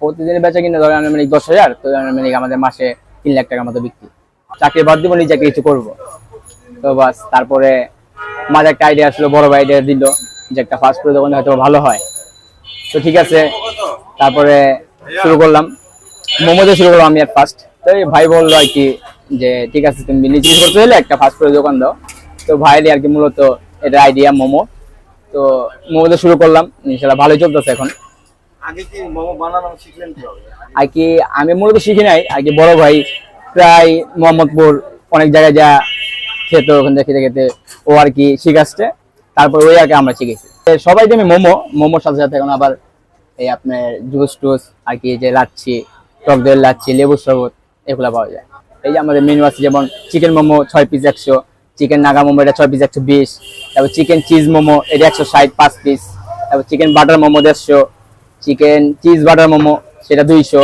প্রতিদিনের বেচা কিনে ধরেন আনুমানিক দশ হাজার, তো আনুমানিক আমাদের মাসে তিন লাখ টাকার মতো বিক্রি। চাকরি বাদ দিব, নিজে কিছু করব। তো বাস, তারপরে মাঝে একটা আইডিয়া আসলো, বড় আইডিয়া দিল যে একটা ফাস্ট ফুড দোকানে হয়তো ভালো হয়। তো ঠিক আছে, তারপরে শুরু করলাম। মোমো মোমোতে শুরু করলাম আমি আর ফার্স্ট তো ভাই বলল আর কি যে, ঠিক আছে, তুমি নিজে করতে হলে একটা ফাস্ট ফুডের দোকান দাও। তো ভাইয়েরই আর কি মূলত এটা আইডিয়া মোমো। তো মোমো মোমোতে শুরু করলাম। ইনশাল্লাহ ভালোই চলতেছে এখন। আগে আর কি আমি মূলত শিখি নাই, আর কি বড় ভাই প্রায় মোহাম্মদপুর অনেক জায়গায় যা খেতে ওখান থেকে খেতে খেতে, ও আর কি শিখাচ্ছে, তারপর ওই আর কি আমরা শিখেছি। সবাই যে আমি মোমো, মোমোর সাথে সাথে এখন আবার এই আপনার জুস টুস, আর কি যে লাচ্ছি, টক দইয়ের লাচ্ছি লেবুর শরবত, এগুলো পাওয়া যায়। এই যে আমাদের মেনু আছে যেমন চিকেন মোমো ছয় পিস একশো চিকেন নাগা মোমো এটা ছয় পিস একশো বিশ, তারপর চিকেন চিজ মোমো এটা একশো ষাট, পাঁচ পিস তারপর চিকেন বাটার মোমো দেড়শো চিকেন চিজ বাটার মোমো সেটা দুইশো।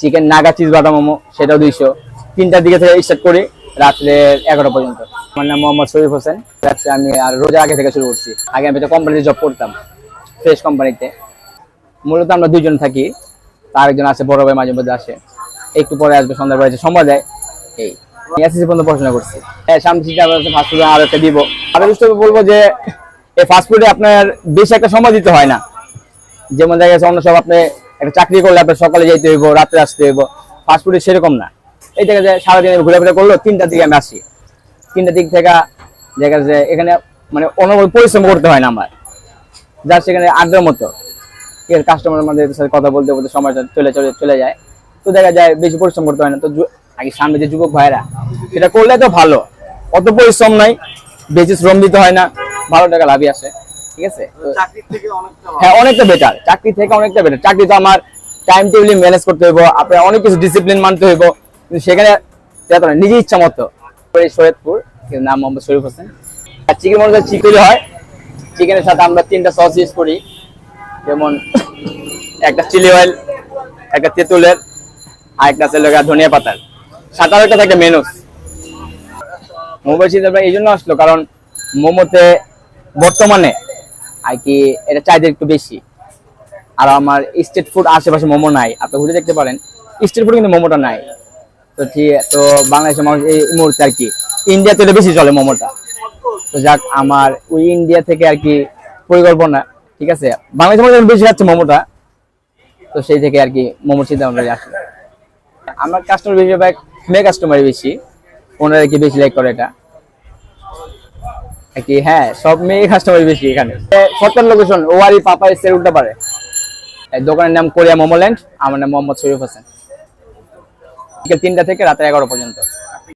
Chicken Naga cheese butter momo সেটাও দুইশো। তিনটার দিকে থেকে স্টার্ট করি রাত্রে এগারো পর্যন্ত। আমার নাম মোহাম্মদ শরীফ হোসেন। আচ্ছা, আমি আর রোজা আগে থেকে শুরু করছি। আগে আমি একটা কোম্পানিতে জব করতাম ফ্রেশ কোম্পানিতে মূলত আমরা দুইজন থাকি তার একজন আছে বড় ভাই মাঝে মধ্যে আসে। একটু পরে আসবে সন্ধ্যার এসে সময় দেয়। এই এসএসসি পর্যন্ত পড়াশোনা করছি। হ্যাঁ সামনে চিন্তা ভাবনা ফাস্ট ফুড আরও একটা দিব। আরও বলব যে এই ফাস্ট ফুডে আপনার বেশি একটা সময় দিতে হয় না। যেমন দেখা গেছে অন্য সব আপনি একটা চাকরি করলে আপনার সকালে যেতে হইব, রাত্রে আসতে হইব। ফাস্ট ফুডে সেরকম না। এই দেখা যায় সারাদিন ঘুরে ঘুরে করল তিনটার দিকে আমি আসি। তিনটার দিক থেকে দেখা যাচ্ছে এখানে মানে অনবরত পরিশ্রম করতে হয় না আমার। যার সেখানে আড্ডার মতো। এর কাস্টমার আমাদের সাথে কথা বলতে বলতে সময় চলে চলে চলে যায়। তো দেখা যায় বেশি পরিশ্রম করতে হয় না। তো আগে সামনে যে যুবক ভাইরা, সেটা করলে তো ভালো। অত পরিশ্রম নাই। বেশি শ্রম দিতে হয় না। ভালো টাকা লাভই আসে ঠিক আছে। হ্যাঁ অনেকটা বেটার চাকরি থেকে অনেকটা বেটার চাকরি তো আমার টাইম টেবিল ম্যানেজ করতে হইব আপনার অনেক কিছু ডিসিপ্লিন মানতে হইব। কিন্তু সেখানে যাতে নিজের ইচ্ছা মতো। ওই নাম মোহাম্মদ শরীফ হোসেন। আর চিকেন মনে চিকেন হয় চিকেনের সাথে আমরা তিনটা সস ইউজ করি। যেমন একটা চিলি অয়েল একটা তেঁতুলের আর একটা আছে ধনিয়া পাতার। সাথে আরও একটা থাকে মেনুস মোমো চিন্তা এই জন্য আসলো কারণ মোমোতে বর্তমানে আর কি এটা চাহিদা একটু বেশি। আর আমার স্ট্রিট ফুড আশেপাশে মোমো নাই। আপনি ঘুরে দেখতে পারেন। স্ট্রিট ফুড কিন্তু মোমোটা নাই। তো ঠিক, তো বাংলাদেশের মানুষ এই মুহূর্তে আর কি ইন্ডিয়াতে এটা বেশি চলে মোমোটা। তো যাক, আমার ওই ইন্ডিয়া থেকে আর কি পরিকল্পনা, ঠিক আছে? বাংলাদেশের মানুষ বেশি খাচ্ছে মোমোটা। তো সেই থেকে আর কি মোমোর চিন্তা ভাবনা আসলে আমার কাস্টমার বেশিরভাগ মেয়ে কাস্টমারই বেশি। ওনারা কি বেশি লাইক করে এটা। আর কি হ্যাঁ সব মেয়ে কাস্টমার বেশি এখানে। সরকার লোকেশন ওয়ারি পাপা এসে উল্টা পারে। দোকানের নাম কোরিয়া মোমোল্যান্ড, আমার নাম মোহাম্মদ শরীফ হোসেন। বিকেল তিনটা থেকে রাতে এগারো পর্যন্ত।